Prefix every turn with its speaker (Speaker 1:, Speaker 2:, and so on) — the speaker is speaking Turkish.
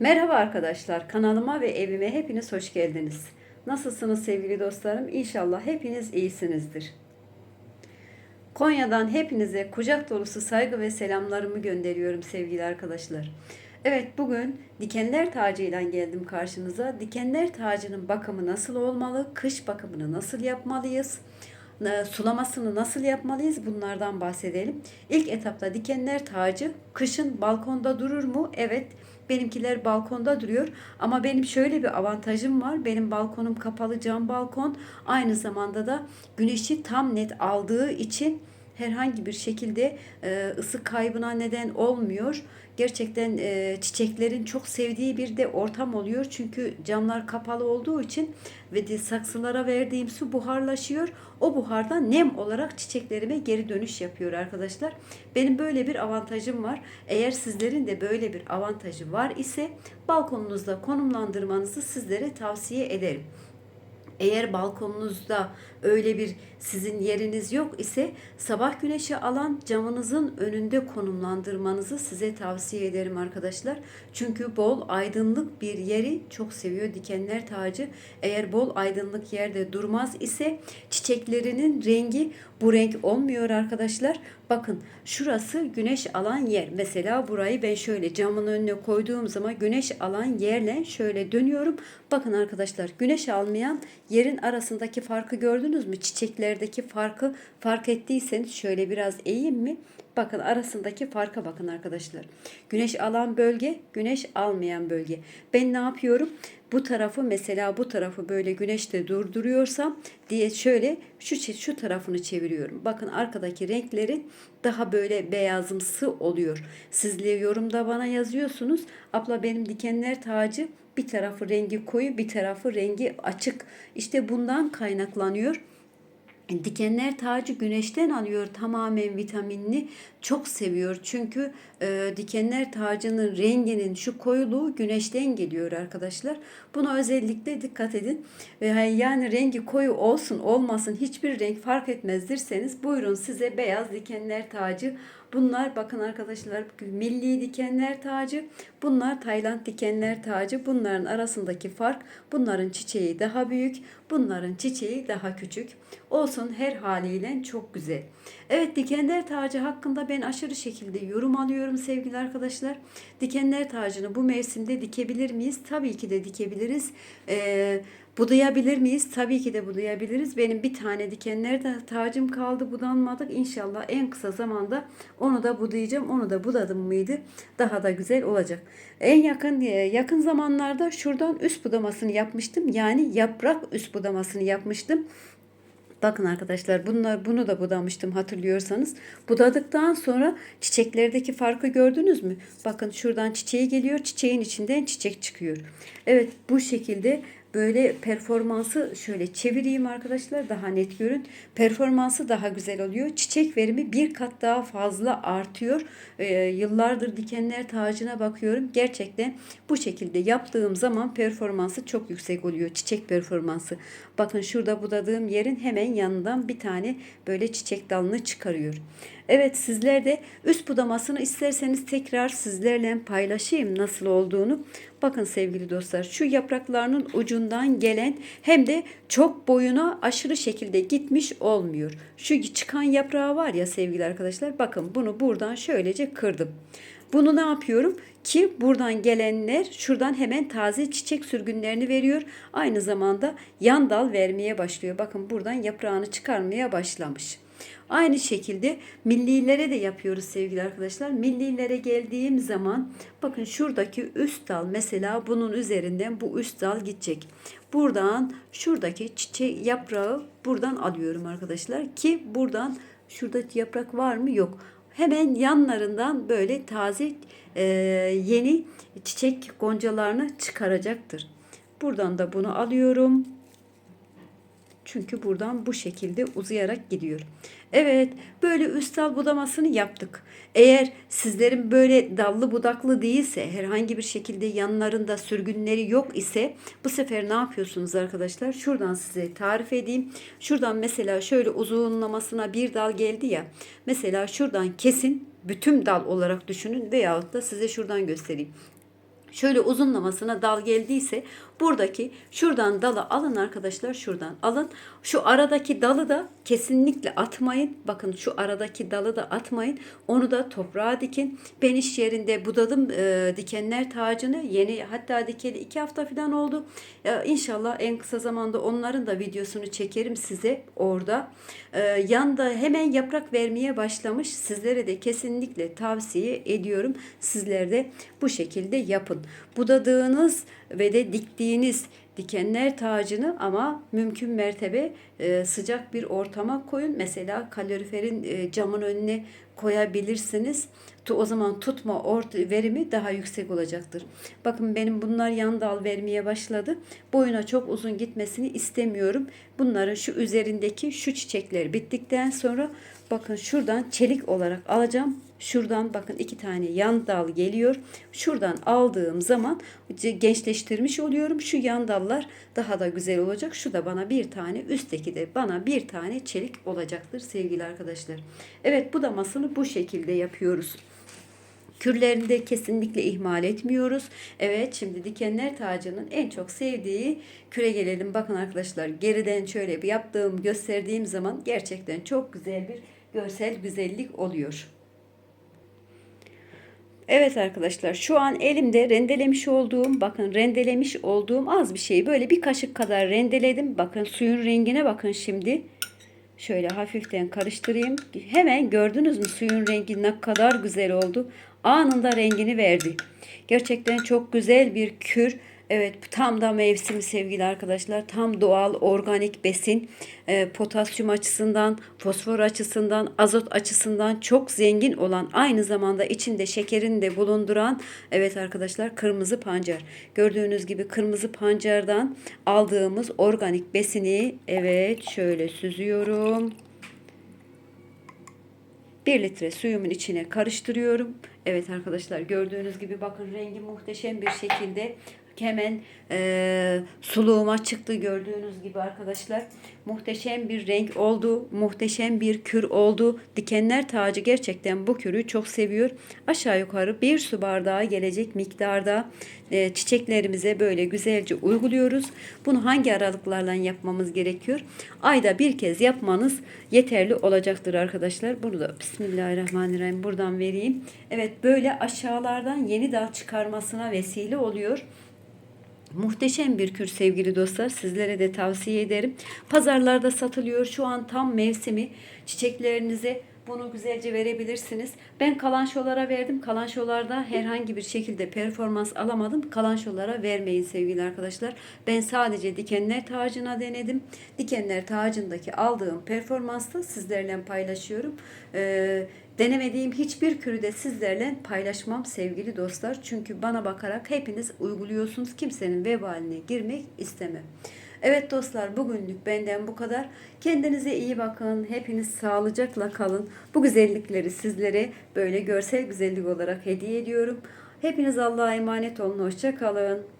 Speaker 1: Merhaba arkadaşlar, kanalıma ve evime hepiniz hoş geldiniz. Nasılsınız sevgili dostlarım? İnşallah hepiniz iyisinizdir. Konya'dan hepinize kucak dolusu saygı ve selamlarımı gönderiyorum sevgili arkadaşlar. Evet bugün dikenler tacıyla geldim karşınıza. Dikenler tacının bakımı nasıl olmalı? Kış bakımını nasıl yapmalıyız? e, sulamasını nasıl yapmalıyız bunlardan bahsedelim. İlk etapta dikenler tacı kışın balkonda durur mu? Evet benimkiler balkonda duruyor ama benim şöyle bir avantajım var. Benim balkonum kapalı cam balkon aynı zamanda da güneşi tam net aldığı için herhangi bir şekilde e, ısı kaybına neden olmuyor. Gerçekten e, çiçeklerin çok sevdiği bir de ortam oluyor. Çünkü camlar kapalı olduğu için ve de saksılara verdiğim su buharlaşıyor. O buhardan nem olarak çiçeklerime geri dönüş yapıyor arkadaşlar. Benim böyle bir avantajım var. Eğer sizlerin de böyle bir avantajı var ise balkonunuzda konumlandırmanızı sizlere tavsiye ederim. Eğer balkonunuzda öyle bir sizin yeriniz yok ise sabah güneşi alan camınızın önünde konumlandırmanızı size tavsiye ederim arkadaşlar. Çünkü bol aydınlık bir yeri çok seviyor dikenler tacı. Eğer bol aydınlık yerde durmaz ise çiçeklerinin rengi bu renk olmuyor arkadaşlar. Bakın şurası güneş alan yer. Mesela burayı ben şöyle camın önüne koyduğum zaman güneş alan yerle şöyle dönüyorum. Bakın arkadaşlar güneş almayan yerin arasındaki farkı gördünüz mü? Çiçeklerdeki farkı fark ettiyseniz şöyle biraz eğeyim mi? Bakın arasındaki farka bakın arkadaşlar. Güneş alan bölge, güneş almayan bölge. Ben ne yapıyorum? Bu tarafı mesela bu tarafı böyle güneşte durduruyorsam diye şöyle şu şu tarafını çeviriyorum. Bakın arkadaki renklerin daha böyle beyazımsı oluyor. Siz de yorumda bana yazıyorsunuz. Abla benim dikenler tacı bir tarafı rengi koyu, bir tarafı rengi açık. İşte bundan kaynaklanıyor. Dikenler tacı güneşten alıyor tamamen vitaminli. Çok seviyor çünkü e, dikenler tacının renginin şu koyuluğu güneşten geliyor arkadaşlar. Buna özellikle dikkat edin. Ve yani rengi koyu olsun olmasın hiçbir renk fark etmezdirseniz buyurun size beyaz dikenler tacı Bunlar bakın arkadaşlar milli dikenler tacı. Bunlar Tayland dikenler tacı. Bunların arasındaki fark bunların çiçeği daha büyük. Bunların çiçeği daha küçük. Olsun her haliyle çok güzel. Evet dikenler tacı hakkında ben aşırı şekilde yorum alıyorum sevgili arkadaşlar. Dikenler tacını bu mevsimde dikebilir miyiz? Tabii ki de dikebiliriz. Ee, Budayabilir miyiz? Tabii ki de budayabiliriz. Benim bir tane dikenler de tacım kaldı budanmadık. İnşallah en kısa zamanda onu da budayacağım. Onu da budadım mıydı? Daha da güzel olacak. En yakın e, yakın zamanlarda şuradan üst budamasını yapmıştım. Yani yaprak üst budamasını yapmıştım. Bakın arkadaşlar bunlar bunu da budamıştım hatırlıyorsanız. Budadıktan sonra çiçeklerdeki farkı gördünüz mü? Bakın şuradan çiçeği geliyor. Çiçeğin içinden çiçek çıkıyor. Evet bu şekilde böyle performansı şöyle çevireyim arkadaşlar daha net görün. Performansı daha güzel oluyor. Çiçek verimi bir kat daha fazla artıyor. Ee, yıllardır dikenler tacına bakıyorum. Gerçekten bu şekilde yaptığım zaman performansı çok yüksek oluyor. Çiçek performansı. Bakın şurada budadığım yerin hemen yanından bir tane böyle çiçek dalını çıkarıyor. Evet sizler de üst budamasını isterseniz tekrar sizlerle paylaşayım nasıl olduğunu. Bakın sevgili dostlar şu yapraklarının ucundan gelen hem de çok boyuna aşırı şekilde gitmiş olmuyor. Şu çıkan yaprağı var ya sevgili arkadaşlar bakın bunu buradan şöylece kırdım. Bunu ne yapıyorum? Ki buradan gelenler şuradan hemen taze çiçek sürgünlerini veriyor. Aynı zamanda yan dal vermeye başlıyor. Bakın buradan yaprağını çıkarmaya başlamış. Aynı şekilde millilere de yapıyoruz sevgili arkadaşlar. Millilere geldiğim zaman bakın şuradaki üst dal mesela bunun üzerinden bu üst dal gidecek. Buradan şuradaki çiçek yaprağı buradan alıyorum arkadaşlar ki buradan şurada yaprak var mı yok. Hemen yanlarından böyle taze e, yeni çiçek goncalarını çıkaracaktır. Buradan da bunu alıyorum. Çünkü buradan bu şekilde uzayarak gidiyor. Evet böyle üst dal budamasını yaptık. Eğer sizlerin böyle dallı budaklı değilse herhangi bir şekilde yanlarında sürgünleri yok ise bu sefer ne yapıyorsunuz arkadaşlar? Şuradan size tarif edeyim. Şuradan mesela şöyle uzunlamasına bir dal geldi ya. Mesela şuradan kesin bütün dal olarak düşünün veyahut da size şuradan göstereyim şöyle uzunlamasına dal geldiyse buradaki şuradan dalı alın arkadaşlar şuradan alın. Şu aradaki dalı da kesinlikle atmayın. Bakın şu aradaki dalı da atmayın. Onu da toprağa dikin. Ben iş yerinde budadım e, dikenler tacını. Yeni hatta dikeli iki hafta falan oldu. E, inşallah en kısa zamanda onların da videosunu çekerim size orada. E, yanda hemen yaprak vermeye başlamış. Sizlere de kesinlikle tavsiye ediyorum. Sizler de bu şekilde yapın. Budadığınız ve de diktiğiniz dikenler tacını ama mümkün mertebe e, sıcak bir ortama koyun. Mesela kaloriferin e, camın önüne koyabilirsiniz. O zaman tutma ort verimi daha yüksek olacaktır. Bakın benim bunlar yan dal vermeye başladı. Boyuna çok uzun gitmesini istemiyorum. Bunların şu üzerindeki şu çiçekler bittikten sonra bakın şuradan çelik olarak alacağım. Şuradan bakın iki tane yan dal geliyor. Şuradan aldığım zaman gençleştirmiş oluyorum. Şu yan dallar daha da güzel olacak. Şu da bana bir tane üstteki de bana bir tane çelik olacaktır sevgili arkadaşlar. Evet bu damasını bu şekilde yapıyoruz. Kürlerini de kesinlikle ihmal etmiyoruz. Evet şimdi dikenler tacının en çok sevdiği küre gelelim. Bakın arkadaşlar geriden şöyle bir yaptığım gösterdiğim zaman gerçekten çok güzel bir görsel güzellik oluyor. Evet arkadaşlar şu an elimde rendelemiş olduğum bakın rendelemiş olduğum az bir şey böyle bir kaşık kadar rendeledim. Bakın suyun rengine bakın şimdi. Şöyle hafiften karıştırayım. Hemen gördünüz mü suyun rengi ne kadar güzel oldu. Anında rengini verdi. Gerçekten çok güzel bir kür. Evet tam da mevsimi sevgili arkadaşlar. Tam doğal organik besin. Ee, potasyum açısından, fosfor açısından, azot açısından çok zengin olan aynı zamanda içinde şekerini de bulunduran evet arkadaşlar kırmızı pancar. Gördüğünüz gibi kırmızı pancardan aldığımız organik besini evet şöyle süzüyorum. 1 litre suyumun içine karıştırıyorum. Evet arkadaşlar gördüğünüz gibi bakın rengi muhteşem bir şekilde hemen e, suluğuma çıktı gördüğünüz gibi arkadaşlar. Muhteşem bir renk oldu. Muhteşem bir kür oldu. Dikenler tacı gerçekten bu kürü çok seviyor. Aşağı yukarı bir su bardağı gelecek miktarda e, çiçeklerimize böyle güzelce uyguluyoruz. Bunu hangi aralıklarla yapmamız gerekiyor? Ayda bir kez yapmanız yeterli olacaktır arkadaşlar. Bunu da Bismillahirrahmanirrahim buradan vereyim. Evet böyle aşağılardan yeni dal çıkarmasına vesile oluyor. Muhteşem bir kür sevgili dostlar. Sizlere de tavsiye ederim. Pazarlarda satılıyor. Şu an tam mevsimi. Çiçeklerinize bunu güzelce verebilirsiniz. Ben kalanşolara verdim. Kalanşolarda herhangi bir şekilde performans alamadım. Kalanşolara vermeyin sevgili arkadaşlar. Ben sadece dikenler tacına denedim. Dikenler tacındaki aldığım performansı sizlerle paylaşıyorum. Ee, denemediğim hiçbir kürü de sizlerle paylaşmam sevgili dostlar. Çünkü bana bakarak hepiniz uyguluyorsunuz. Kimsenin vebaline girmek istemem. Evet dostlar bugünlük benden bu kadar. Kendinize iyi bakın. Hepiniz sağlıcakla kalın. Bu güzellikleri sizlere böyle görsel güzellik olarak hediye ediyorum. Hepiniz Allah'a emanet olun. Hoşça kalın.